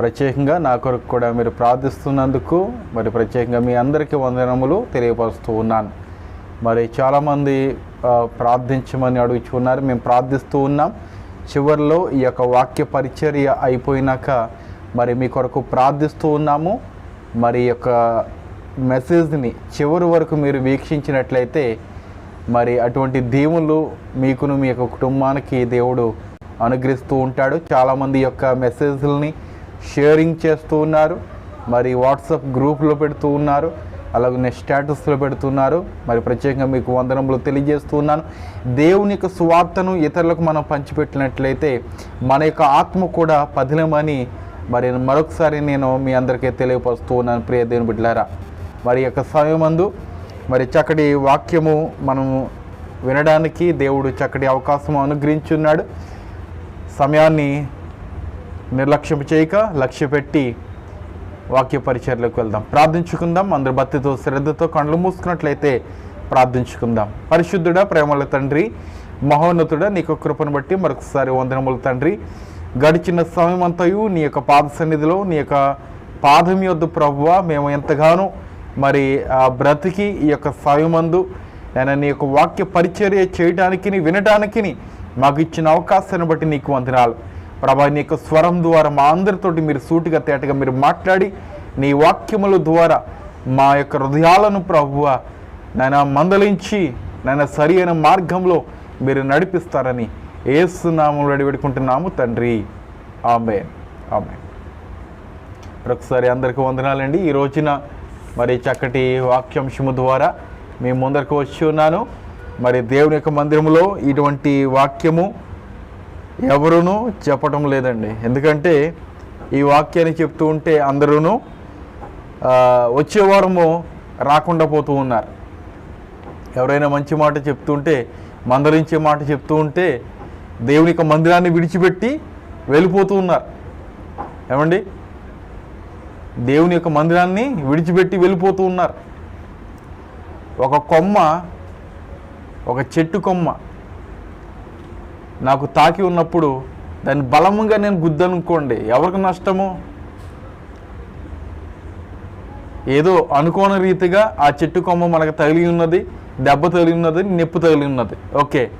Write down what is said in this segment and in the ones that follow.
ప్రత్యేకంగా నా కొరకు కూడా మీరు ప్రార్థిస్తున్నందుకు మరి ప్రత్యేకంగా మీ అందరికీ వందనములు తెలియపరుస్తూ ఉన్నాను. మరి చాలామంది ప్రార్థించమని ప్రార్థించమని అడుగుచున్నారు మేము ప్రార్థిస్తూ ఉన్నాం. చివరిలో ఈ యొక్క వాక్య పరిచర్య అయిపోయినాక మరి మీ కొరకు ప్రార్థిస్తూ ఉన్నాము. మరి యొక్క మెసేజ్ని చివరి వరకు మీరు వీక్షించినట్లయితే మరి అటువంటి దీవులు మీకును మీ యొక్క కుటుంబానికి దేవుడు అనుగ్రహిస్తూ ఉంటాడు. చాలామంది యొక్క మెసేజ్లని షేరింగ్ చేస్తూ ఉన్నారు. మరి వాట్సాప్ గ్రూప్లో పెడుతూ ఉన్నారు. అలాగే స్టేటస్లో పెడుతున్నారు మరి ప్రత్యేకంగా మీకు వందనములు తెలియజేస్తూ ఉన్నాను. దేవుని యొక్క స్వార్థను ఇతరులకు మనం పంచిపెట్టినట్లయితే మన యొక్క ఆత్మ కూడా పదిలమని మరి మరొకసారి నేను మీ అందరికీ తెలియపరుస్తూ ఉన్నాను ప్రియ దేవుని బిడ్డారా మరి యొక్క సమయమందు మరి చక్కటి వాక్యము మనము వినడానికి దేవుడు చక్కటి అవకాశం అనుగ్రహించున్నాడు. సమయాన్ని నిర్లక్ష్యం చేయక లక్ష్య పెట్టి వాక్య పరిచర్లకు వెళ్దాం. ప్రార్థించుకుందాం. అందరు భక్తితో శ్రద్ధతో కళ్ళు మూసుకున్నట్లయితే ప్రార్థించుకుందాం. పరిశుద్ధుడా ప్రేమల తండ్రి మహోన్నతుడా నీకు కృపను బట్టి మరొకసారి వందనములు తండ్రి. గడిచిన సమయం అంతయు నీ యొక్క పాద సన్నిధిలో నీ యొక్క పాదం యొద్దు ప్రభువ మేము ఎంతగానో మరి ఆ బ్రతికి ఈ యొక్క సమయమందు నేను నీ యొక్క వాక్య పరిచర్య చేయడానికి వినటానికి మాకు ఇచ్చిన అవకాశాన్ని బట్టి నీకు వందనాలు. ప్రభా నీ యొక్క స్వరం ద్వారా మా అందరితోటి మీరు సూటిగా తేటగా మీరు మాట్లాడి నీ వాక్యముల ద్వారా మా యొక్క హృదయాలను ప్రభువ నాయన మందలించి నాయన సరి అయిన మార్గంలో మీరు నడిపిస్తారని ఏసునామంలో అడిపెడుకుంటున్నాము తండ్రి. ఆమె ఆమె ఒకసారి అందరికీ వందనాలండి. ఈ రోజున మరి చక్కటి వాక్యాంశము ద్వారా మీ ముందరకు వచ్చి ఉన్నాను. మరి దేవుని యొక్క మందిరంలో ఇటువంటి వాక్యము ఎవరునూ చెప్పటం లేదండి. ఎందుకంటే ఈ వాక్యాన్ని చెప్తూ ఉంటే అందరూ వచ్చే వారము రాకుండా పోతూ ఉన్నారు. ఎవరైనా మంచి మాట చెప్తుంటే మందలించే మాట చెప్తూ ఉంటే దేవుని యొక్క మందిరాన్ని విడిచిపెట్టి వెళ్ళిపోతూ ఉన్నారు. ఏమండి? దేవుని యొక్క మందిరాన్ని విడిచిపెట్టి వెళ్ళిపోతూ ఉన్నారు. ఒక కొమ్మ ఒక చెట్టు కొమ్మ నాకు తాకి ఉన్నప్పుడు దాన్ని బలంగా నేను గుద్దనుకోండి. ఎవరికి నష్టము? ఏదో అనుకోని రీతిగా ఆ చెట్టు కొమ్మ మనకు తగిలి ఉన్నది దెబ్బ తగిలి ఉన్నది నొప్పి తగిలి ఉన్నది. ఓకే.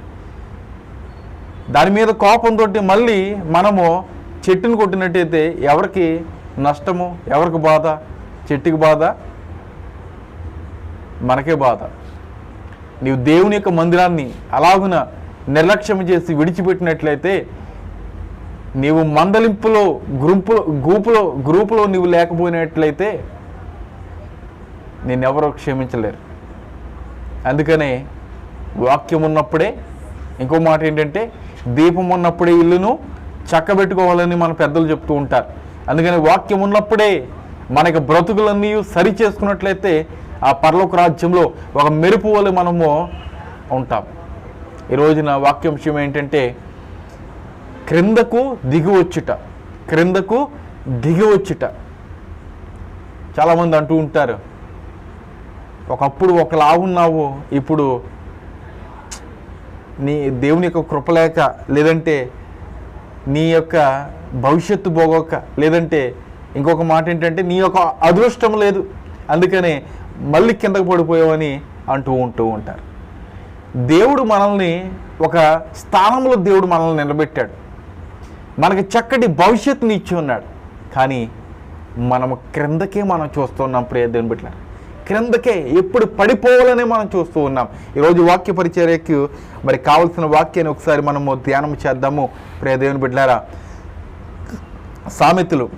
దాని మీద కోపంతో మళ్ళీ మనము చెట్టును కొట్టినట్టయితే ఎవరికి నష్టము? ఎవరికి బాధ? చెట్టుకి బాధ? మనకే బాధ. నీవు దేవుని యొక్క మందిరాన్ని అలాగున నిర్లక్ష్యం చేసి విడిచిపెట్టినట్లయితే నీవు మందలింపులో గ్రూపులో గ్రూపులో గ్రూపులో నీవు లేకపోయినట్లయితే నేనెవరో క్షమించలేరు. అందుకనే వాక్యం ఉన్నప్పుడే ఇంకో మాట ఏంటంటే దీపం ఉన్నప్పుడే ఇల్లును చక్కబెట్టుకోవాలని మన పెద్దలు చెప్తూ ఉంటారు. అందుకని వాక్యం ఉన్నప్పుడే మనకి బ్రతుకులన్నీ సరి చేసుకున్నట్లయితే ఆ పర్లోక రాజ్యంలో ఒక మెరుపు వలె మనము ఉంటాం. ఈ రోజున వాక్యాంశం ఏంటంటే క్రిందకు దిగివచ్చుట క్రిందకు దిగివచ్చుట చాలామంది అంటూ ఉంటారు ఒకప్పుడు ఒకలా ఉన్నావు ఇప్పుడు నీ దేవుని యొక్క కృపలేక లేదంటే నీ యొక్క భవిష్యత్తు పోగొక్క లేదంటే ఇంకొక మాట ఏంటంటే నీ యొక్క అదృష్టం లేదు అందుకనే మళ్ళీ కిందకు పడిపోయావని అంటూ ఉంటూ ఉంటారు. దేవుడు మనల్ని ఒక స్థానంలో దేవుడు మనల్ని నిలబెట్టాడు. మనకి చక్కటి భవిష్యత్తుని ఇచ్చి ఉన్నాడు. కానీ మనం క్రిందకే మనం చూస్తున్నాం ప్రియ దేవుని బిడ్డ క్రిందకే ఎప్పుడు పడిపోవాలనే మనం చూస్తూ ఉన్నాం. ఈరోజు వాక్య పరిచర్యకు మరి కావలసిన వాక్యాన్ని ఒకసారి మనము ధ్యానం చేద్దాము ప్రియ దేవుని బిడ్డారా సామెతలు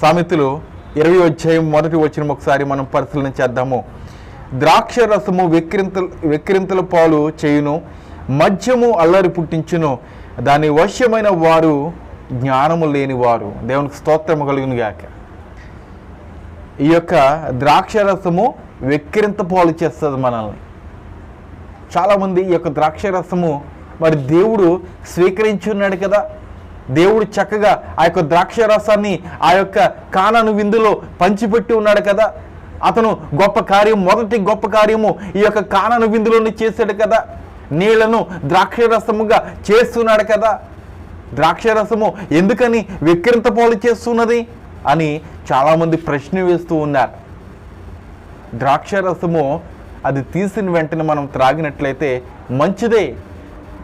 సామెతలు ఇరవై అధ్యాయం మొదటి వచ్చిన ఒకసారి మనం పరిశీలన చేద్దాము. ద్రాక్ష రసము వెక్కిరింత విక్రింతల పాలు చేయును మద్యము అల్లరి పుట్టించును. దాని వశ్యమైన వారు జ్ఞానము లేని వారు దేవునికి స్తోత్రము కలుగును గాక. ఈ యొక్క ద్రాక్ష రసము వెక్కిరింత పాలు చేస్తుంది మనల్ని. చాలామంది ఈ యొక్క ద్రాక్ష రసము మరి దేవుడు స్వీకరించున్నాడు కదా. దేవుడు చక్కగా ఆ యొక్క ద్రాక్ష రసాన్ని ఆ యొక్క కానను విందులో పంచిపెట్టి ఉన్నాడు కదా. అతను గొప్ప కార్యం మొదటి గొప్ప కార్యము ఈ యొక్క కానను విందులోనే చేశాడు కదా. నీళ్ళను ద్రాక్ష రసముగా చేస్తున్నాడు కదా. ద్రాక్షరసము ఎందుకని విక్రింత పాలు చేస్తున్నది? అని చాలామంది ప్రశ్న వేస్తూ ఉన్నారు. ద్రాక్షరసము అది తీసిన వెంటనే మనం త్రాగినట్లయితే మంచిదే.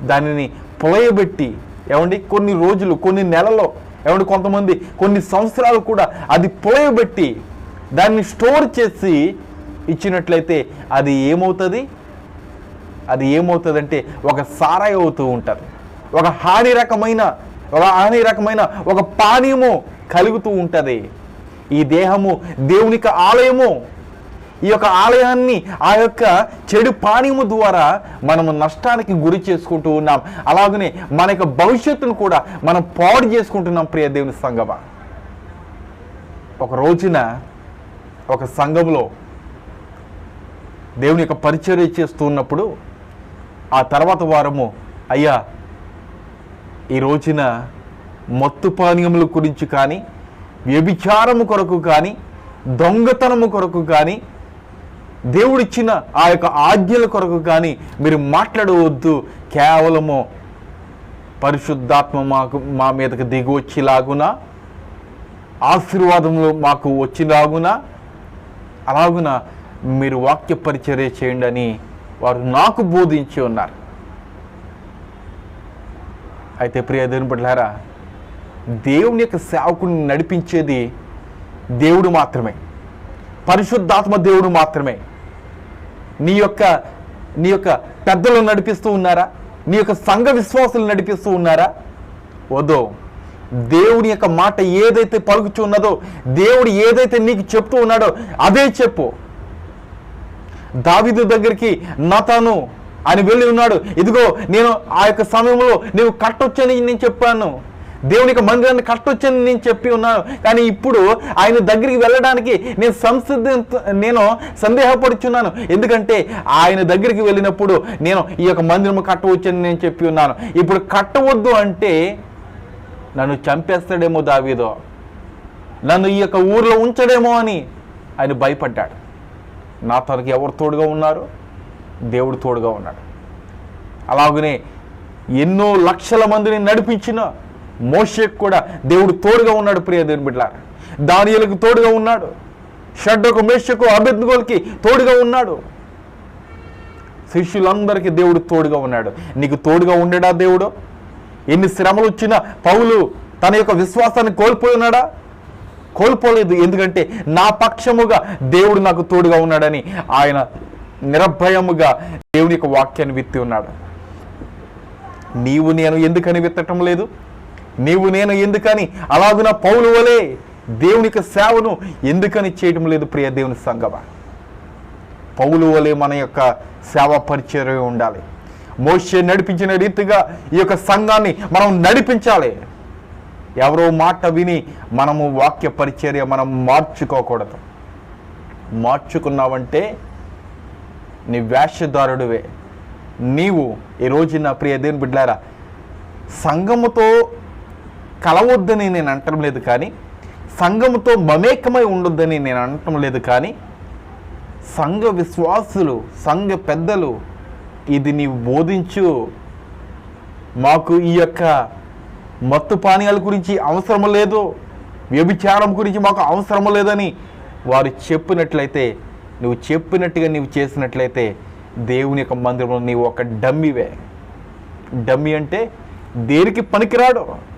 దానిని పొలయబెట్టి ఏమండి కొన్ని రోజులు కొన్ని నెలలో ఏమండి కొంతమంది కొన్ని సంవత్సరాలు కూడా అది పొలయబెట్టి దాన్ని స్టోర్ చేసి ఇచ్చినట్లయితే అది ఏమవుతుంది? అది ఏమవుతుందంటే ఒక సారాయి అవుతూ ఉంటుంది. ఒక హాని రకమైన ఒక హాని రకమైన ఒక పానీయము కలుగుతూ ఉంటుంది. ఈ దేహము దేవునికి ఆలయము ఈ యొక్క ఆలయాన్ని ఆ యొక్క చెడు పానీయము ద్వారా మనము నష్టానికి గురి చేసుకుంటూ ఉన్నాం. అలాగనే మన యొక్క భవిష్యత్తును కూడా మనం పాడు చేసుకుంటున్నాం ప్రియ దేవుని సంగమ ఒక రోజున ఒక సంఘంలో దేవుని యొక్క పరిచర్య చేస్తూ ఉన్నప్పుడు ఆ తర్వాత వారము అయ్యా ఈ రోజున మత్తు పానీయముల గురించి కానీ వ్యభిచారము కొరకు కానీ దొంగతనము కొరకు కానీ దేవుడిచ్చిన ఆ యొక్క ఆజ్ఞల కొరకు కానీ మీరు మాట్లాడవద్దు. కేవలము పరిశుద్ధాత్మ మాకు మా మీదకి దిగి వచ్చేలాగున? ఆశీర్వాదములు మాకు వచ్చేలాగున? అలాగున మీరు వాక్య పరిచర్య చేయండి అని వారు నాకు బోధించి ఉన్నారు. అయితే ప్రియ దేవుని దేవుని యొక్క సేవకుని నడిపించేది దేవుడు మాత్రమే. పరిశుద్ధాత్మ దేవుడు మాత్రమే. నీ యొక్క నీ యొక్క పెద్దలు నడిపిస్తూ ఉన్నారా? నీ యొక్క సంఘ విశ్వాసులు నడిపిస్తూ ఉన్నారా? వదో దేవుని యొక్క మాట ఏదైతే పలుకుచున్నదో దేవుడు ఏదైతే నీకు చెప్తూ ఉన్నాడో అదే చెప్పు. దావిదు దగ్గరికి నతను అని వెళ్ళి ఉన్నాడు. ఇదిగో నేను ఆ యొక్క సమయంలో నీవు కట్టొచ్చని నేను చెప్పాను. దేవుని యొక్క మందిరాన్ని కట్టొచ్చని నేను చెప్పి ఉన్నాను. కానీ ఇప్పుడు ఆయన దగ్గరికి వెళ్ళడానికి నేను సంసిద్ధ నేను సందేహపడుచున్నాను. ఎందుకంటే ఆయన దగ్గరికి వెళ్ళినప్పుడు నేను ఈ యొక్క మందిరం కట్టవచ్చని నేను చెప్పి ఉన్నాను. ఇప్పుడు కట్టవద్దు అంటే నన్ను చంపేస్తాడేమో దావీదో? నన్ను ఈ యొక్క ఊర్లో ఉంచడేమో అని ఆయన భయపడ్డాడు. నా తనకి ఎవరు తోడుగా ఉన్నారు? దేవుడు తోడుగా ఉన్నాడు. అలాగనే ఎన్నో లక్షల మందిని నడిపించిన మోషేకు కూడా దేవుడు తోడుగా ఉన్నాడు ప్రియ దేవుని బిడ్డ దానియలకు తోడుగా ఉన్నాడు. షడ్డకు మేషకు అభ్యర్థులకి తోడుగా ఉన్నాడు. శిష్యులందరికీ దేవుడు తోడుగా ఉన్నాడు. నీకు తోడుగా ఉండడా దేవుడు? ఎన్ని శ్రమలు వచ్చినా పౌలు తన యొక్క విశ్వాసాన్ని కోల్పోయినాడా? కోల్పోలేదు. ఎందుకంటే నా పక్షముగా దేవుడు నాకు తోడుగా ఉన్నాడని ఆయన నిర్భయముగా దేవుని యొక్క వాక్యాన్ని విత్తి ఉన్నాడు. నీవు నేను ఎందుకని విత్తటం లేదు? నీవు నేను ఎందుకని? అలాగున పౌలు వలే దేవుని యొక్క సేవను ఎందుకని చేయటం లేదు ప్రియ దేవుని సంగమ పౌలు వలె మన యొక్క సేవ పరిచయం ఉండాలి. మోషే నడిపించిన రీతిగా ఈ యొక్క సంఘాన్ని మనం నడిపించాలి. ఎవరో మాట విని మనము వాక్య పరిచర్య మనం మార్చుకోకూడదు. మార్చుకున్నావంటే నీ వేషధారుడివే. నీవు ఈ నా ప్రియ దేవుని బిడ్డారా సంఘముతో కలవద్దని నేను అనటం లేదు కానీ సంఘముతో మమేకమై ఉండొద్దని నేను అనటం లేదు కానీ సంఘ విశ్వాసులు సంఘ పెద్దలు ఇది నీవు బోధించు. మాకు ఈ యొక్క మత్తు పానీయాల గురించి అవసరం లేదు. వ్యభిచారం గురించి మాకు అవసరం లేదని వారు చెప్పినట్లయితే నువ్వు చెప్పినట్టుగా నీవు చేసినట్లయితే దేవుని యొక్క మందిరంలో నీవు ఒక డమ్మివే. డమ్మి అంటే దేనికి పనికిరాడు?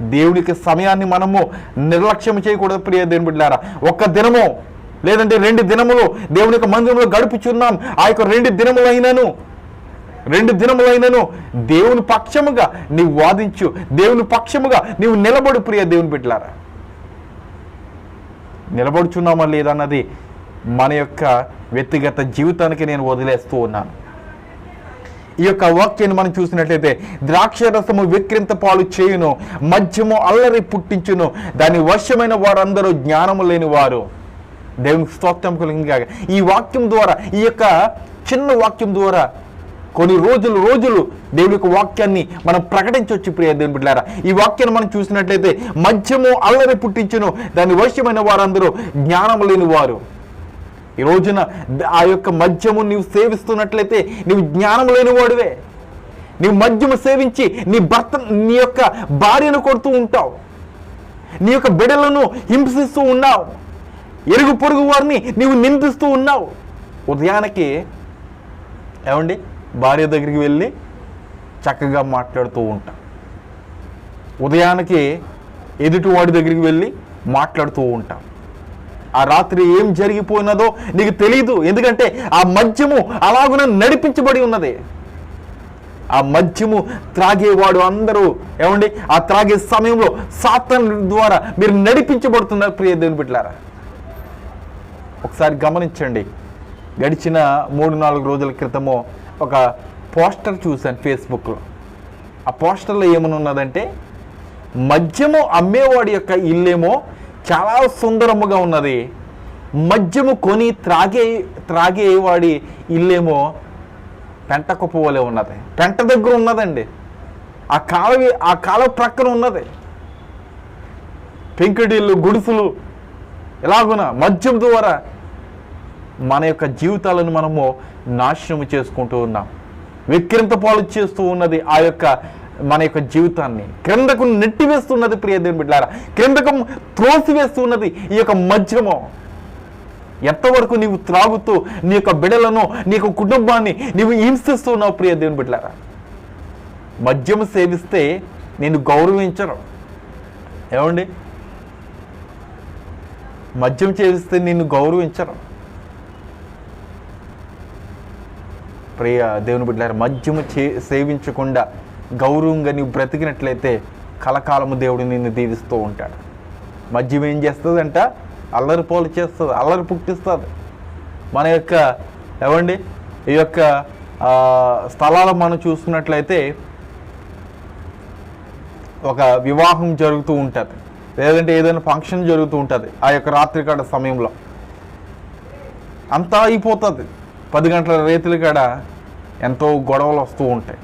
దేవునికి సమయాన్ని మనము నిర్లక్ష్యం చేయకూడదు ప్రియ దేవుని బిడ్డారా ఒక్క దినము లేదంటే రెండు దినములు దేవుని యొక్క మందిరంలో గడుపుచున్నాం. ఆ యొక్క రెండు దినములైనను రెండు దినములైనను దేవుని పక్షముగా నీవు వాదించు. దేవుని పక్షముగా నీవు నిలబడు ప్రియ దేవుని బిడ్డలారా. నిలబడుచున్నామా లేదన్నది మన యొక్క వ్యక్తిగత జీవితానికి నేను వదిలేస్తూ ఉన్నాను. ఈ యొక్క వాక్యాన్ని మనం చూసినట్లయితే ద్రాక్షరసము విక్రింత పాలు చేయును మద్యము అల్లరి పుట్టించును దాని వశమైన వారందరూ జ్ఞానము లేని వారు దేవునికి స్తోత్రం కలిగింది ఈ వాక్యం ద్వారా ఈ యొక్క చిన్న వాక్యం ద్వారా కొన్ని రోజులు రోజులు దేవుని యొక్క వాక్యాన్ని మనం ప్రకటించవచ్చు ప్రియ దేవుని బిడ్డారా ఈ వాక్యాన్ని మనం చూసినట్లయితే మద్యము అల్లరి పుట్టించును. దాని వశ్యమైన వారందరూ జ్ఞానం లేని వారు. ఈ రోజున ఆ యొక్క మద్యము నీవు సేవిస్తున్నట్లయితే నీవు జ్ఞానం లేని వాడివే. నీవు మద్యము సేవించి నీ భర్త నీ యొక్క భార్యను కొడుతూ ఉంటావు. నీ యొక్క బిడ్డలను హింసిస్తూ ఉన్నావు. ఎరుగు పొరుగు వారిని నీవు నిందిస్తూ ఉన్నావు. ఉదయానికి ఏమండి? భార్య దగ్గరికి వెళ్ళి చక్కగా మాట్లాడుతూ ఉంటాం. ఉదయానికి ఎదుటివాడి దగ్గరికి వెళ్ళి మాట్లాడుతూ ఉంటాం. ఆ రాత్రి ఏం జరిగిపోయినదో నీకు తెలియదు ఎందుకంటే ఆ మద్యము అలాగున నడిపించబడి ఉన్నది. ఆ మద్యము త్రాగేవాడు అందరూ ఏమండి? ఆ త్రాగే సమయంలో సాతన్ ద్వారా మీరు నడిపించబడుతున్నారు ప్రియ దేవుని బిడ్డలారా. ఒకసారి గమనించండి. గడిచిన మూడు నాలుగు రోజుల క్రితము ఒక పోస్టర్ చూశాను ఫేస్బుక్లో. ఆ పోస్టర్లో ఏమని ఉన్నదంటే మద్యము అమ్మేవాడి యొక్క ఇల్లేమో చాలా సుందరముగా ఉన్నది. మద్యము కొని త్రాగే త్రాగేవాడి ఇల్లేమో పెంట కుప్పవలే ఉన్నది. పెంట దగ్గర ఉన్నదండి. ఆ కాలవి ఆ కాలువ ప్రక్కన ఉన్నది. పెంకుటిల్లు గుడుసులు ఎలాగున? మద్యం ద్వారా మన యొక్క జీవితాలను మనము నాశనం చేసుకుంటూ ఉన్నాం. విక్రింత పాలు చేస్తూ ఉన్నది ఆ యొక్క మన యొక్క జీవితాన్ని. క్రిందకు నెట్టివేస్తున్నది ప్రియదేని బిడ్డారా క్రిందకు త్రోసివేస్తున్నది ఈ యొక్క మద్యము. ఎంతవరకు నీవు త్రాగుతూ నీ యొక్క బిడలను నీ యొక్క కుటుంబాన్ని నీవు హింసిస్తూ ఉన్నావు ప్రియ దేవుని బిడ్డారా? మద్యము సేవిస్తే నేను గౌరవించరు. ఏమండి? మద్యం చేస్తే నిన్ను గౌరవించరు. ప్రియ దేవుని బిడ్డారు మద్యము చే సేవించకుండా గౌరవంగా నీవు బ్రతికినట్లయితే కలకాలము దేవుడు నిన్ను దీవిస్తూ ఉంటాడు. మద్యం ఏం చేస్తుందంట? అల్లరి పోలు చేస్తుంది అల్లరి పుట్టిస్తుంది. మన యొక్క ఏమండి? ఈ యొక్క స్థలాలు మనం చూసుకున్నట్లయితే ఒక వివాహం జరుగుతూ ఉంటుంది. లేదంటే ఏదైనా ఫంక్షన్ జరుగుతూ ఉంటుంది ఆ యొక్క రాత్రి కాడ సమయంలో. అంతా అయిపోతుంది. పది గంటల రైతులు కాడ ఎంతో గొడవలు వస్తూ ఉంటాయి.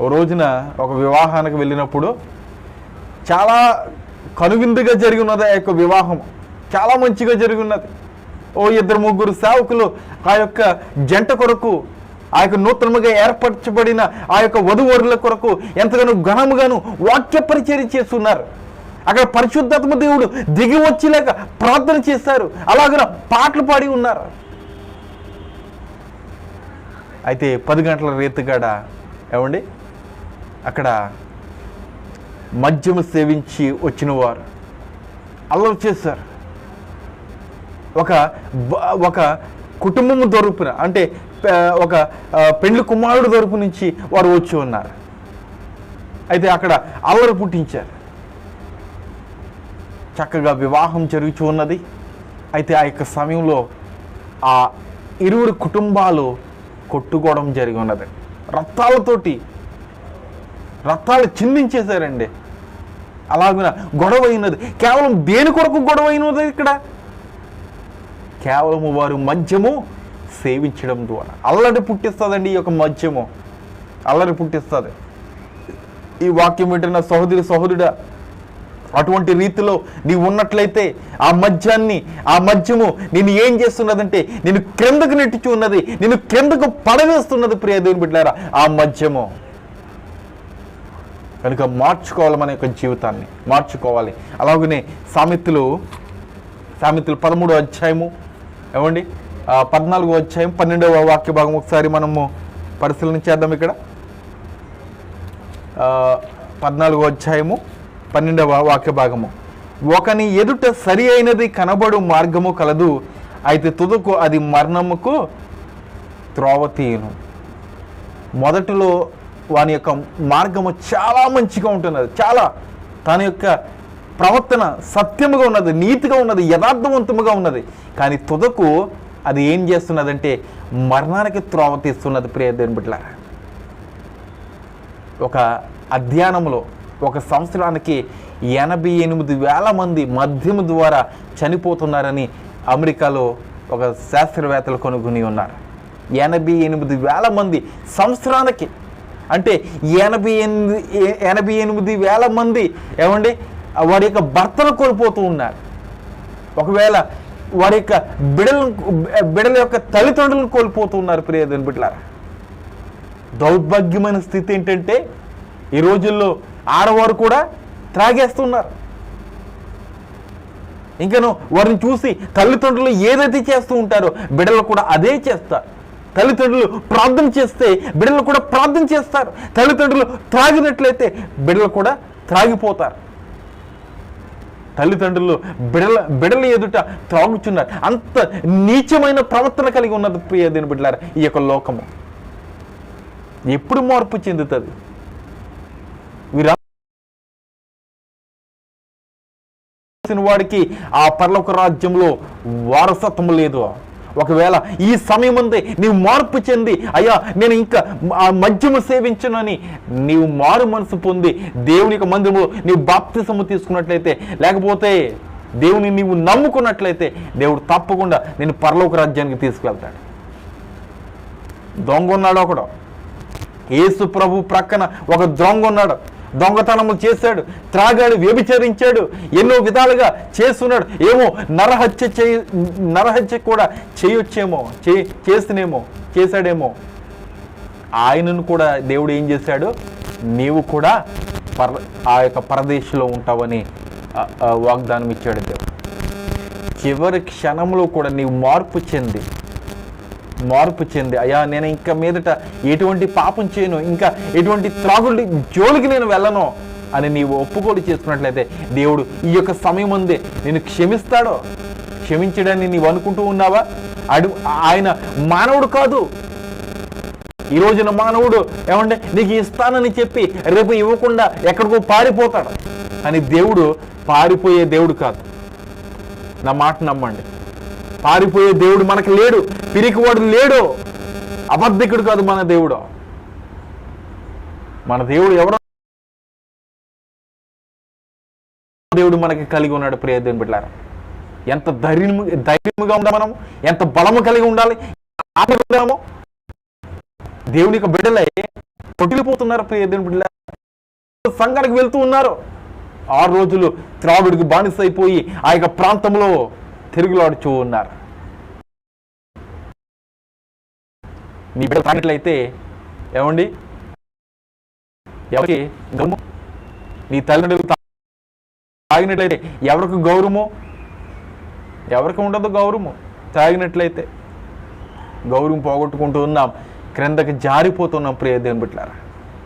ఓ రోజున ఒక వివాహానికి వెళ్ళినప్పుడు చాలా కనువిందుగా జరిగినది ఆ యొక్క వివాహం. చాలా మంచిగా జరిగి ఉన్నది ఓ ఇద్దరు ముగ్గురు సేవకులు ఆ యొక్క జంట కొరకు ఆ యొక్క నూతనముగా ఏర్పరచబడిన ఆ యొక్క వధువరుల కొరకు ఎంతగానో ఘనముగాను వాక్య పరిచయం చేస్తున్నారు. అక్కడ పరిశుద్ధాత్మ దేవుడు దిగి వచ్చేలాగా ప్రార్థన చేస్తారు. అలాగన పాటలు పాడి ఉన్నారు. అయితే పది గంటల రేతుగాడ ఏమండి? అక్కడ మద్యము సేవించి వచ్చిన వారు అల్లరి చేశారు. ఒక ఒక కుటుంబము దొరుకున అంటే ఒక పెండ్లి కుమారుడు తరపు నుంచి వారు వచ్చి ఉన్నారు. అయితే అక్కడ అల్లరి పుట్టించారు. చక్కగా వివాహం జరుగుతూ ఉన్నది. అయితే ఆ యొక్క సమయంలో ఆ ఇరువురు కుటుంబాలు కొట్టుకోవడం జరిగి ఉన్నది. రక్తాలతోటి రక్తాలు చిందించేశారండి. అలాగున గొడవ అయినది. కేవలం దేని కొరకు గొడవ అయినది ఇక్కడ? కేవలము వారు మద్యము సేవించడం ద్వారా. అల్లరి పుట్టిస్తుందండి ఈ యొక్క మద్యము. అల్లరి పుట్టిస్తుంది. ఈ వాక్యం వింటున్న సహోదరి సహోదరుడా అటువంటి రీతిలో నీవు ఉన్నట్లయితే ఆ మద్యాన్ని ఆ మద్యము నేను ఏం చేస్తున్నదంటే నేను క్రిందకు నెట్టుచు ఉన్నది నేను క్రిందకు పడవేస్తున్నది ప్రియ దేవుని బిడ్డారా ఆ మద్యము. కనుక మార్చుకోవాలి మన యొక్క జీవితాన్ని మార్చుకోవాలి. అలాగనే సామెతలు సామెతలు పదమూడో అధ్యాయము ఏమండి? పద్నాలుగో అధ్యాయం పన్నెండవ వాక్య భాగం ఒకసారి మనము పరిశీలన చేద్దాం ఇక్కడ. పద్నాలుగో అధ్యాయము పన్నెండవ వాక్య భాగము ఒకని ఎదుట సరి అయినది కనబడు మార్గము కలదు అయితే తుదకు అది మరణముకు త్రోవ తీయను. మొదటిలో వాని యొక్క మార్గము చాలా మంచిగా ఉంటున్నది. చాలా తన యొక్క ప్రవర్తన సత్యముగా ఉన్నది నీతిగా ఉన్నది యథార్థవంతముగా ఉన్నది. కానీ తుదకు అది ఏం చేస్తున్నదంటే మరణానికి త్రోవ తీస్తున్నది ప్రియదేని బిడ్డలారా. ఒక అధ్యయనంలో ఒక సంవత్సరానికి ఎనభై ఎనిమిది వేల మంది మద్యం ద్వారా చనిపోతున్నారని అమెరికాలో ఒక శాస్త్రవేత్తలు కనుగొని ఉన్నారు. ఎనభై ఎనిమిది వేల మంది సంవత్సరానికి అంటే ఎనభై ఎనిమిది ఎనభై ఎనిమిది వేల మంది ఏమండి వారి యొక్క భర్తను కోల్పోతూ ఉన్నారు. ఒకవేళ వారి యొక్క బిడలను బిడల యొక్క తల్లిదండ్రులను కోల్పోతున్నారు ప్రియదని బిడ్డలారా. దౌర్భాగ్యమైన స్థితి ఏంటంటే ఈ రోజుల్లో ఆడవారు కూడా త్రాగేస్తున్నారు. ఇంకను వారిని చూసి తల్లిదండ్రులు ఏదైతే చేస్తూ ఉంటారో బిడ్డలు కూడా అదే చేస్తారు. తల్లిదండ్రులు ప్రార్థన చేస్తే బిడ్డలు కూడా ప్రార్థన చేస్తారు. తల్లిదండ్రులు త్రాగినట్లయితే బిడ్డలు కూడా త్రాగిపోతారు. తల్లిదండ్రులు బిడల బిడల ఎదుట త్రాగుచున్నారు. అంత నీచమైన ప్రవర్తన కలిగి ఉన్నది ప్రియ దీని బిడ్డలారా ఈ యొక్క లోకము. ఎప్పుడు మార్పు చెందుతుంది? వీరా వాడికి ఆ పర్లోక రాజ్యంలో వారసత్వం లేదు. ఒకవేళ ఈ సమయం అందే నీవు మార్పు చెంది అయ్యా నేను ఇంకా మద్యము సేవించనని నీవు మారు మనసు పొంది దేవుని యొక్క మందిరములో నీవు బాప్తిసము తీసుకున్నట్లయితే లేకపోతే దేవుని నీవు నమ్ముకున్నట్లయితే దేవుడు తప్పకుండా నేను పరలోక రాజ్యానికి తీసుకువెళ్తాడు. దొంగ ఉన్నాడు ఒకడు. యేసు ప్రభు ప్రక్కన ఒక దొంగ ఉన్నాడు. దొంగతనము చేశాడు త్రాగాడు వ్యభిచరించాడు ఎన్నో విధాలుగా చేస్తున్నాడు. ఏమో నరహత్య చే నరహత్య కూడా చేయొచ్చేమో చే చేసినేమో చేశాడేమో. ఆయనను కూడా దేవుడు ఏం చేశాడు? నీవు కూడా పర ఆ యొక్క పరదేశంలో ఉంటావని వాగ్దానం ఇచ్చాడు దేవుడు. చివరి క్షణంలో కూడా నీవు మార్పు చెంది మార్పు చెంది. అయ్యా నేను ఇంకా మీదట ఎటువంటి పాపం చేయను ఇంకా ఎటువంటి త్రాగుడి జోలికి నేను వెళ్ళను అని నీవు ఒప్పుకోలు చేసుకున్నట్లయితే దేవుడు ఈ యొక్క సమయం అందే నేను క్షమిస్తాడో? క్షమించడాన్ని నీవు అనుకుంటూ ఉన్నావా? అడు ఆయన మానవుడు కాదు. ఈ రోజున మానవుడు ఏమంటే నీకు ఇస్తానని చెప్పి రేపు ఇవ్వకుండా ఎక్కడికో పారిపోతాడు. అని దేవుడు పారిపోయే దేవుడు కాదు. నా మాట నమ్మండి. పారిపోయే దేవుడు మనకు లేడు. పిరికివాడు లేడు. అబద్ధికుడు కాదు మన దేవుడు. మన దేవుడు ఎవరో దేవుడు మనకి కలిగి ఉన్నాడు ప్రియ దేవుని బిడ్డారా ఎంత ధైర్యము ధైర్యముగా ఉండాలి మనం ఎంత బలము కలిగి ఉండాలి? ఆటలు దేవుని యొక్క బిడ్డలై పొట్టిలిపోతున్నారు ప్రియ దేవుని బిడ్డల సంఘానికి వెళ్తూ ఉన్నారు. ఆరు రోజులు త్రాగుడికి బానిసైపోయి ఆ యొక్క ప్రాంతంలో తిరుగులాడుచూ ఉన్నారు. నీ బిడ్డ తాగినట్లయితే ఏమండి? ఎవరికి గౌరవం నీ తల్లిదండ్రులు తాగినట్లయితే ఎవరికి గౌరవము? ఎవరికి ఉండదు గౌరవము? తాగినట్లయితే గౌరవం పోగొట్టుకుంటూ ఉన్నాం క్రిందకి జారిపోతున్నాం ప్రియ దేవుని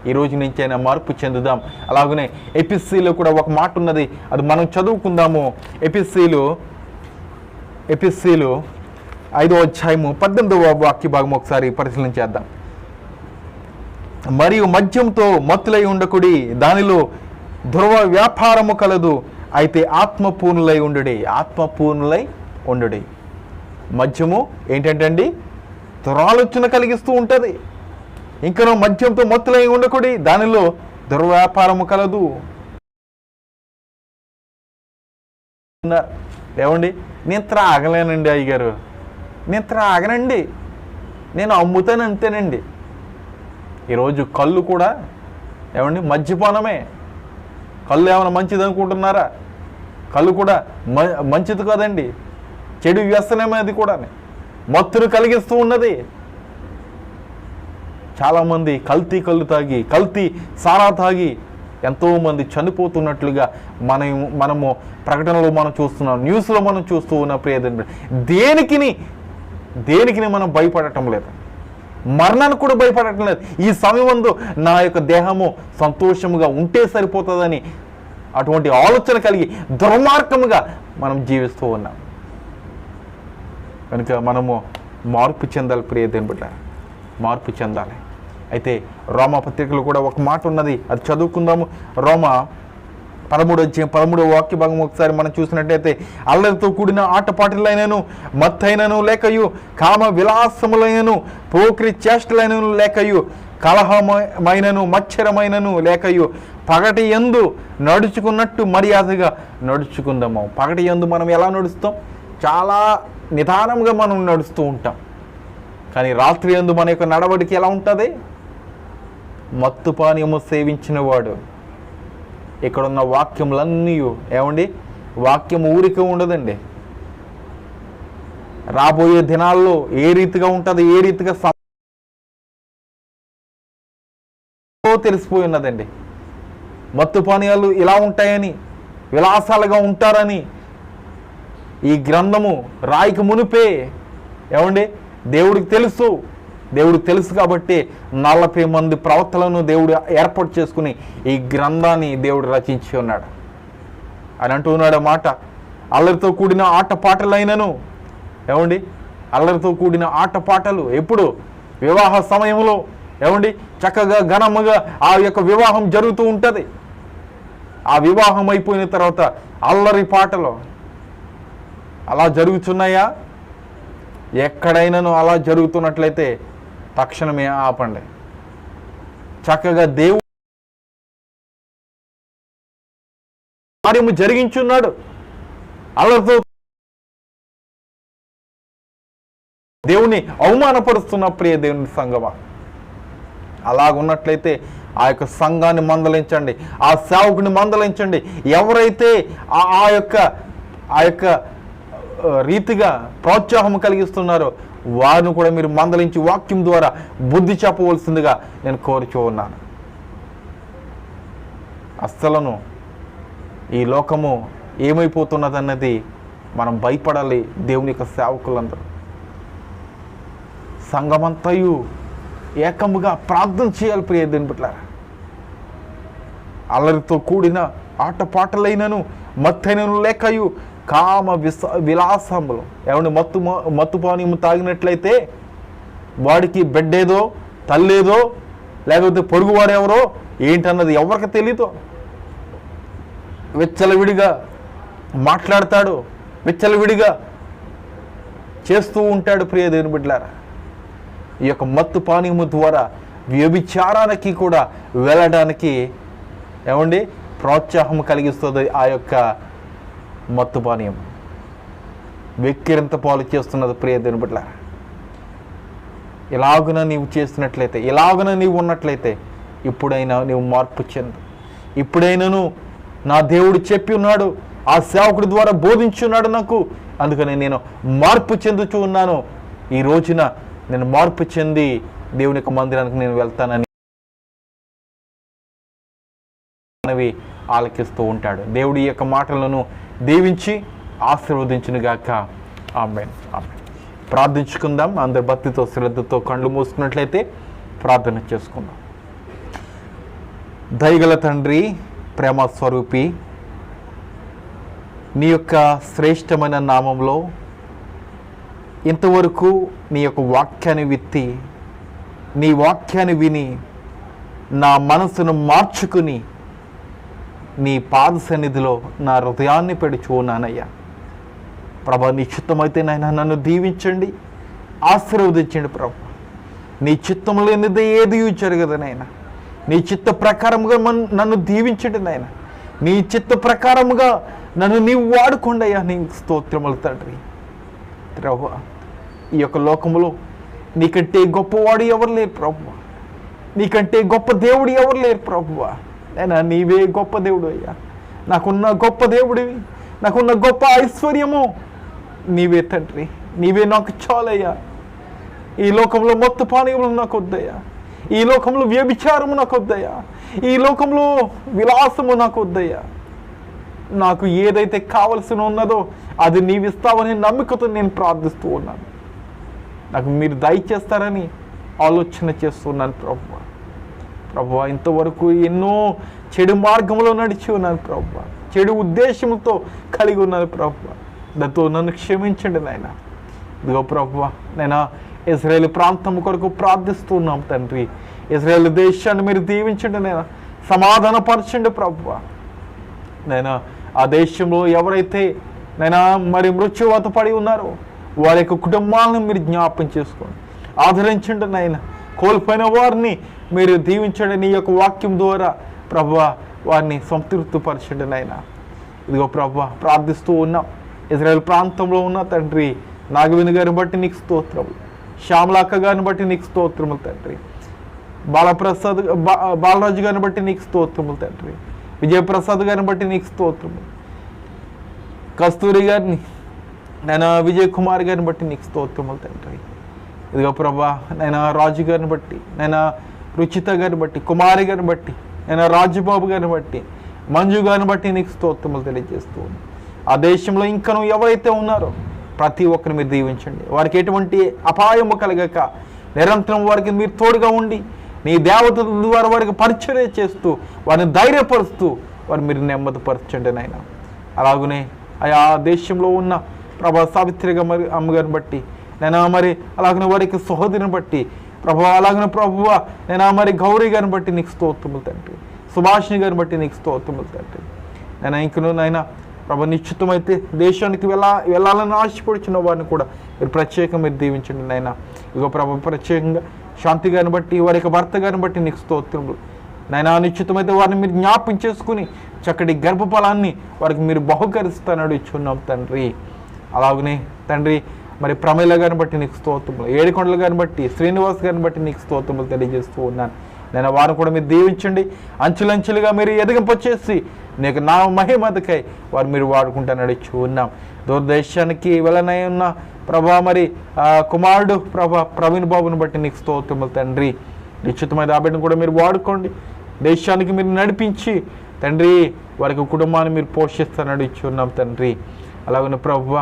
ఈ రోజు నుంచి అయినా మార్పు చెందుదాం. అలాగనే ఎపిస్సీలో కూడా ఒక మాట ఉన్నది అది మనం చదువుకుందాము. ఎపిస్సీలు ఎపిస్సీలు ఐదో అధ్యాయము పద్దెనిమిదవ వాక్య భాగం ఒకసారి పరిశీలన చేద్దాం. మరియు మద్యంతో మత్తులై ఉండకుడి దానిలో ధ్రువ వ్యాపారము కలదు అయితే ఆత్మపూర్ణులై ఉండుడి ఆత్మపూర్ణులై ఉండుడి. మద్యము ఏంటంటండి? దురాలోచన కలిగిస్తూ ఉంటుంది. ఇంకనో మద్యంతో మత్తులై ఉండకుడి దానిలో దుర్వ్యాపారము కలదు. ఏమండి? నేను త్రాగలేనండి అయ్యగారు. నేను త్రాగనండి. నేను అమ్ముతాను అంతేనండి. ఈరోజు కళ్ళు కూడా ఏమండి మద్యపానమే. కళ్ళు ఏమైనా మంచిది అనుకుంటున్నారా? కళ్ళు కూడా మ మంచిది కాదండి. చెడు వ్యసనమే అది కూడా మత్తును కలిగిస్తూ ఉన్నది. చాలామంది కల్తీ కళ్ళు తాగి కల్తీ సారా తాగి ఎంతోమంది చనిపోతున్నట్లుగా మనం మనము ప్రకటనలో మనం చూస్తున్నాం న్యూస్లో మనం చూస్తూ ఉన్న ప్రియదండ్రి దేనికిని దేనికి మనం భయపడటం లేదు. మరణానికి కూడా భయపడటం లేదు. ఈ సమయమందు నా యొక్క దేహము సంతోషముగా ఉంటే సరిపోతుందని అటువంటి ఆలోచన కలిగి దుర్మార్గముగా మనం జీవిస్తూ ఉన్నాం. కనుక మనము మార్పు చెందాలి ప్రియదేని బిడ్డ. మార్పు చెందాలి. అయితే రోమా పత్రికలో కూడా ఒక మాట ఉన్నది. అది చదువుకుందాము. రోమా పదమూడు వచ్చే పదమూడవ వాక్య భాగం ఒకసారి మనం చూసినట్టయితే అల్లరితో కూడిన ఆటపాటలైనను మత్తైనను లేకయు కామ విలాసములైనను పోక్రి చేష్టలైనను లేకయు కలహమైనను మచ్చరమైనను లేకయు పగటి ఎందు నడుచుకున్నట్టు మర్యాదగా నడుచుకుందాము. పగటి ఎందు మనం ఎలా నడుస్తాం? చాలా నిదానంగా మనం నడుస్తూ ఉంటాం. కానీ రాత్రి ఎందు మన యొక్క నడవడికి ఎలా ఉంటుంది? మత్తు పానీయము సేవించిన వాడు ఇక్కడ ఉన్న వాక్యములన్నీ ఏమండి? వాక్యం ఊరికే ఉండదండి. రాబోయే దినాల్లో ఏ రీతిగా ఉంటుంది ఏ రీతిగా తెలిసిపోయి ఉన్నదండి. మత్తు పానీయాలు ఇలా ఉంటాయని విలాసాలుగా ఉంటారని ఈ గ్రంథము రాయికి మునిపే ఏమండి? దేవుడికి తెలుసు. దేవుడు తెలుసు కాబట్టి నలభై మంది ప్రవక్తలను దేవుడు ఏర్పాటు చేసుకుని ఈ గ్రంథాన్ని దేవుడు రచించి ఉన్నాడు. అని అంటూ ఉన్నాడు మాట. అల్లరితో కూడిన ఆట పాటలైనను ఏమండి? అల్లరితో కూడిన ఆట పాటలు ఎప్పుడు? వివాహ సమయంలో ఏమండి? చక్కగా ఘనముగా ఆ యొక్క వివాహం జరుగుతూ ఉంటుంది. ఆ వివాహం అయిపోయిన తర్వాత అల్లరి పాటలు అలా జరుగుతున్నాయా? ఎక్కడైనాను అలా జరుగుతున్నట్లయితే తక్షణమే ఆపండి. చక్కగా దేవుడు కార్యము జరిగించున్నాడు. అల్లరితో దేవుని అవమానపరుస్తున్న ప్రియ దేవుని సంగమా. అలాగున్నట్లయితే ఆ యొక్క సంఘాన్ని మందలించండి. ఆ సేవకుని మందలించండి. ఎవరైతే ఆ ఆ యొక్క ఆ యొక్క రీతిగా ప్రోత్సాహం కలిగిస్తున్నారో వారిని కూడా మీరు మందలించి వాక్యం ద్వారా బుద్ధి చెప్పవలసిందిగా నేను కోరుచూ ఉన్నాను. అస్సలను ఈ లోకము ఏమైపోతున్నదన్నది మనం భయపడాలి దేవుని యొక్క సేవకులందరూ. సంఘమంతయు ఏకముగా ప్రార్థన చేయాలి ప్రియ దేవుని బిడ్డలారా. అల్లరితో కూడిన ఆటపాటలైనను మత్తైనను లేకయు కామ విస విలాసములు ఏమండి మత్తు మత్తు పానీయము తాగినట్లయితే వాడికి బిడ్డేదో తల్లేదో లేకపోతే పొరుగువాడెవరో ఏంటన్నది ఎవరికి తెలీదు. విచ్చలవిడిగా మాట్లాడతాడు విచ్చలవిడిగా చేస్తూ ఉంటాడు ప్రియ దేవుని బిడ్డలారా. ఈ యొక్క మత్తు పానీయము ద్వారా వ్యభిచారానికి కూడా వెళ్ళడానికి ఏమండి ప్రోత్సాహం కలిగిస్తుంది ఆ యొక్క మత్తు పానీయం వెక్కిరింత పాలు చేస్తున్నది ప్రియ దేవుని బిడ్డ? ఇలాగున నీవు చేస్తున్నట్లయితే ఇలాగున నీవు ఉన్నట్లయితే ఇప్పుడైనా నీవు మార్పు చెందు. ఇప్పుడైనాను నా దేవుడు చెప్పి ఉన్నాడు ఆ సేవకుడి ద్వారా బోధించున్నాడు నాకు. అందుకని నేను మార్పు చెందుచూ ఉన్నాను. ఈ రోజున నేను మార్పు చెంది దేవుని యొక్క మందిరానికి నేను వెళ్తానని ఆలకిస్తూ ఉంటాడు. దేవుడి యొక్క మాటలను దీవించి ఆశీర్వదించునుగాక. ఆమెన్. ఆమెన్. ప్రార్థించుకుందాం. అందరి భక్తితో శ్రద్ధతో కళ్ళు మూసుకున్నట్లయితే ప్రార్థన చేసుకుందాం. దయగల తండ్రి ప్రేమ స్వరూపి నీ యొక్క శ్రేష్టమైన నామంలో ఇంతవరకు నీ యొక్క వాక్యాన్ని విత్తి నీ వాక్యాన్ని విని నా మనసును మార్చుకుని నీ పాద సన్నిధిలో నా హృదయాన్ని పెడుచు నానయ్యా. ప్రభా నీ చిత్తమైతే నాయన నన్ను దీవించండి ఆశీర్వదించండి ప్రభు. నీ చిత్తం లేనిది ఏది జరగదు నాయన. నీ చిత్త ప్రకారముగా మన్ నన్ను దీవించండి నాయన. నీ చిత్త ప్రకారముగా నన్ను నీవు వాడుకోండి అయ్యా నీ స్తోత్రములు తండ్రి. ప్రభు ఈ యొక్క లోకములో నీకంటే గొప్పవాడు ఎవరు లేరు ప్రభు. నీకంటే గొప్ప దేవుడు ఎవరు లేరు ప్రభువా అయినా నీవే గొప్ప దేవుడు అయ్యా. నాకున్న గొప్ప దేవుడివి. నాకున్న గొప్ప ఐశ్వర్యము. నీవే తండ్రి. నీవే నాకు చాలయ్యా. ఈ లోకంలో మొత్త పానీయములు నాకు వద్దయ్యా. ఈ లోకంలో వ్యభిచారము నాకు వద్దయ్యా. ఈ లోకంలో విలాసము నాకు వద్దయ్యా. నాకు ఏదైతే కావలసిన ఉన్నదో అది నీవిస్తావని నమ్మకతో నేను ప్రార్థిస్తూ ఉన్నాను. నాకు మీరు దయచేస్తారని ఆలోచన చేస్తున్నాను ప్రభు ప్రభా ఇంతవరకు ఎన్నో చెడు మార్గంలో నడిచి ఉన్నాను ప్రభా. చెడు ఉద్దేశంతో కలిగి ఉన్నాను ప్రభా. దాంతో నన్ను క్షమించండి నాయన. ఇదిగో ప్రభా నేను ఇజ్రాయేల్ ప్రాంతం కొరకు ప్రార్థిస్తున్నాం తండ్రి. ఇజ్రాయేల్ దేశాన్ని మీరు దీవించండి నేను సమాధానపరచండి ప్రభు. నేను ఆ దేశంలో ఎవరైతే నేను మరి మృత్యువాత పడి ఉన్నారో వారి యొక్క కుటుంబాలను మీరు జ్ఞాపం చేసుకోండి. ఆదరించండి నాయన. కోల్పోయిన వారిని మీరు దీవించండి. నీ యొక్క వాక్యం ద్వారా ప్రభు వారిని సంతృప్తిపరచండి నాయన. ఇదిగో ప్రభు ప్రార్థిస్తూ ఉన్నాం. ఇజ్రాయెల్ ప్రాంతంలో ఉన్న తండ్రి నాగవేణి గారిని బట్టి నీకు స్తోత్రము శ్యామలాక్క గారిని బట్టి నీకు స్తోత్రములు తండ్రి. బాలప్రసాద్ బా- బాలరాజు గారిని బట్టి నీకు స్తోత్రములు తండ్రి. విజయప్రసాద్ గారిని బట్టి నీకు స్తోత్రములు. కస్తూరి గారిని నేను విజయ్ కుమార్ గారిని బట్టి నీకు స్తోత్రములు తండ్రి. ఇదిగో ప్రభా నేను రాజు గారిని బట్టి నేను రుచిత గారిని బట్టి కుమారి గారిని బట్టి నేను రాజుబాబు గారిని బట్టి మంజు గారిని బట్టి నీకు స్తోత్రములు తెలియజేస్తూ ఆ దేశంలో ఇంకను ఎవరైతే ఉన్నారో ప్రతి ఒక్కరిని మీరు దీవించండి. వారికి ఎటువంటి అపాయము కలగక నిరంతరం వారికి మీరు తోడుగా ఉండి నీ దేవతల ద్వారా వారికి పరిచర్య చేస్తూ వారిని ధైర్యపరుస్తూ వారిని మీరు నెమ్మదిపరచండి నాయన. అలాగనే ఆయా దేశంలో ఉన్న ప్రభా సావిత్రిగా మరి అమ్మగారిని బట్టి నేను మరి అలాగనే వారికి సహోదరిని బట్టి ప్రభు అలాగనే ప్రభువ నేను మరి గౌరీ గారిని బట్టి నీకు స్తోత్రములు తండ్రి. సుభాషిణి గారిని బట్టి నీకు స్తోత్రములు తండ్రి. నేను ఇంకను నాయన ప్రభు నిశ్చితమైతే దేశానికి వెళ్ళా వెళ్ళాలని ఆశపడుచున్న వారిని కూడా మీరు ప్రత్యేకంగా మీరు దీవించండి నాయన. ఇగో ప్రభు ప్రత్యేకంగా శాంతి గారిని బట్టి వారి యొక్క భర్త గారిని బట్టి నీకు స్తోత్రములు. నైనా నిశ్చితమైతే వారిని మీరు జ్ఞాపం చేసుకుని చక్కటి గర్భఫలాన్ని వారికి మీరు బహుకరిస్తానడు ఇచ్చున్నాం తండ్రి. అలాగనే తండ్రి మరి ప్రమేల గారిని బట్టి నీకు స్తోత్రములు ఏడుకొండలు గారిని బట్టి శ్రీనివాస్ గారిని బట్టి నీకు స్తోత్రములు తెలియజేస్తూ ఉన్నాను. నేను వారిని కూడా మీరు దీవించండి అంచులంచులుగా మీరు ఎదగపొచ్చేసి నీకు నా మహిమతకై వారు మీరు వాడుకుంటా నడిచి ఉన్నాం. దూరదేశానికి వెళ్ళనై ఉన్న ప్రభా మరి కుమారుడు ప్రభా ప్రవీణ్ బాబుని బట్టి నీకు స్తోత్రములు తండ్రి. నిశ్చితమైన ఆ బిడ్డను కూడా మీరు వాడుకోండి. దేశానికి మీరు నడిపించి తండ్రి వారికి కుటుంబాన్ని మీరు పోషిస్తా నడిచి ఉన్నాం తండ్రి. అలాగనే ప్రభు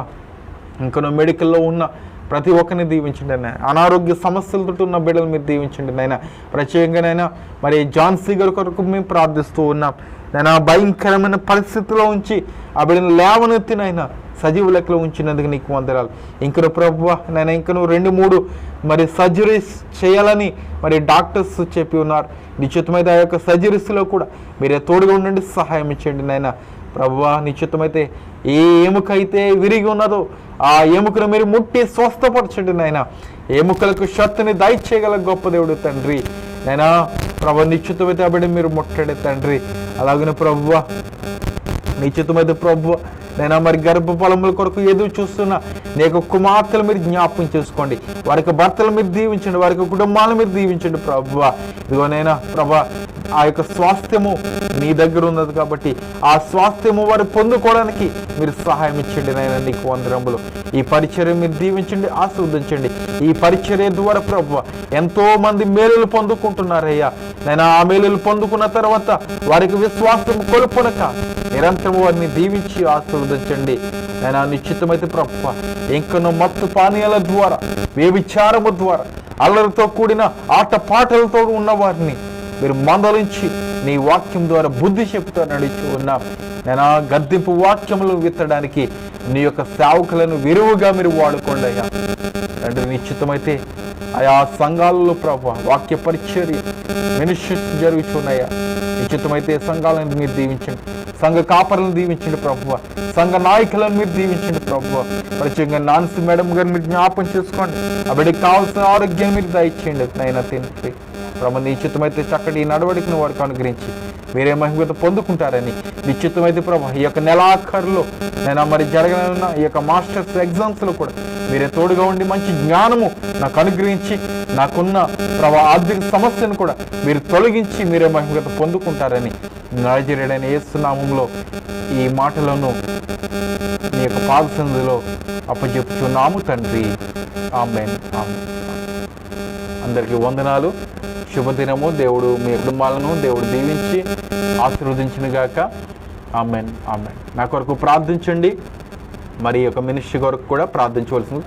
ఇంకా మెడికల్లో ఉన్న ప్రతి ఒక్కరిని దీవించండి ఆయన అనారోగ్య సమస్యలతో ఉన్న బిడ్డలు మీరు దీవించండి నాయన ప్రత్యేకంగానైనా మరి జాన్సీ గారి కొరకు మేము ప్రార్థిస్తూ ఉన్నాం. నేను భయంకరమైన పరిస్థితిలో ఉంచి ఆ బిడ్డను లేవనెత్తినైనా సజీవ లెక్కలో ఉంచినందుకు నీకు వందరాలు ఇంకను ప్రభు నేను ఇంకను రెండు మూడు మరి సర్జరీస్ చేయాలని మరి డాక్టర్స్ చెప్పి ఉన్నారు. నిశ్చితమైతే ఆ యొక్క సర్జరీస్లో కూడా మీరే తోడుగా ఉండండి సహాయం ఇచ్చండి నాయన ప్రభువా నిశ్చితమైతే ఏ ఎముకైతే విరిగి ఉన్నదో ఆ ఎముకను మీరు ముట్టి స్వస్థపరచండి నాయన. ఎముకలకు శక్తిని దయచేయగల గొప్ప దేవుడు తండ్రి. నైనా ప్రభు నిశ్చితమైతే ఆ మీరు ముట్టడే తండ్రి. అలాగనే ప్రభువ నిశ్చితమైతే ప్రభు నేను మరి గర్భఫలముల కొరకు ఎదురు చూస్తున్న నీ యొక్క కుమార్తెలు మీరు జ్ఞాపకం చేసుకోండి. వారికి భర్తలు మీరు దీవించండి వారికి కుటుంబాలను మీరు దీవించండి ప్రభు ఇదిగో నైనా ప్రభా ఆ యొక్క స్వాస్థ్యము నీ దగ్గర ఉన్నది కాబట్టి ఆ స్వాస్థ్యము వారు పొందుకోవడానికి మీరు సహాయం ఇచ్చండి నాయన నీకు వందరములు ఈ పరిచర్య మీరు దీవించండి ఆస్వాదించండి ఈ పరిచర్య ద్వారా ప్రభు ఎంతో మంది మేలులు పొందుకుంటున్నారయ్యా. నేను ఆ మేలులు పొందుకున్న తర్వాత వారికి విశ్వాసం కొలుపునక నిరంతరం వారిని దీవించి ఆస్వాదించండి నేను నిశ్చితమైతే ప్రభు ఇంకను మత్తు పానీయాల ద్వారా వ్యభిచారము ద్వారా అల్లరితో కూడిన ఆట పాటలతో ఉన్న వారిని మీరు మందలించి నీ వాక్యం ద్వారా బుద్ధి చెప్తూ నడిచి ఉన్నాం. నేను ఆ గద్దింపు వాక్యములు విత్తడానికి నీ యొక్క సేవకులను విరువుగా మీరు వాడుకోండి అయ్యా తండ్రి నిశ్చితమైతే ఆయా సంఘాలలో ప్రభు వాక్య పరిచర్య మినిస్ట్రీస్ జరుగుతున్నాయా నిశ్చితమైతే సంఘాలను మీరు దీవించండి. సంఘ కాపరులను దీవించండి ప్రభు. సంఘ నాయకులను మీరు దీవించండి ప్రభు. ప్రత్యేకంగా నాన్సీ మేడం గారిని మీరు జ్ఞాపం చేసుకోండి. ఆ కావాల్సిన ఆరోగ్యం మీరు దయచేయండి. నైనా తండ్రి. ప్రభు నిశ్చితమైతే చక్కటి ఈ నడవడికను వారికి అనుగ్రహించి మీరే మహిమత పొందుకుంటారని నిశ్చితమైతే ప్రభు ఈ యొక్క నెలాఖరులో నేను మరి జరగనున్న ఈ యొక్క మాస్టర్స్ ఎగ్జామ్స్లో కూడా మీరే తోడుగా ఉండి మంచి జ్ఞానము నాకు అనుగ్రహించి నాకున్న ప్రభా ఆర్థిక సమస్యను కూడా మీరు తొలగించి మీరే మహిమత పొందుకుంటారని నజరేడైన ఏసునామంలో ఈ మాటలను మీ యొక్క పాదసంధిలో అప్పచెప్పుచున్నాము తండ్రి. ఆమెన్. ఆమెన్. అందరికీ వందనాలు. శుభదినము. దేవుడు మీ కుటుంబాలను దేవుడు దీవించి ఆశీర్వదించినగాక. ఆమెన్. ఆమెన్. నా కొరకు ప్రార్థించండి. మరి ఒక యొక్క మినిస్ట్రీ కొరకు కూడా ప్రార్థించవలసింది.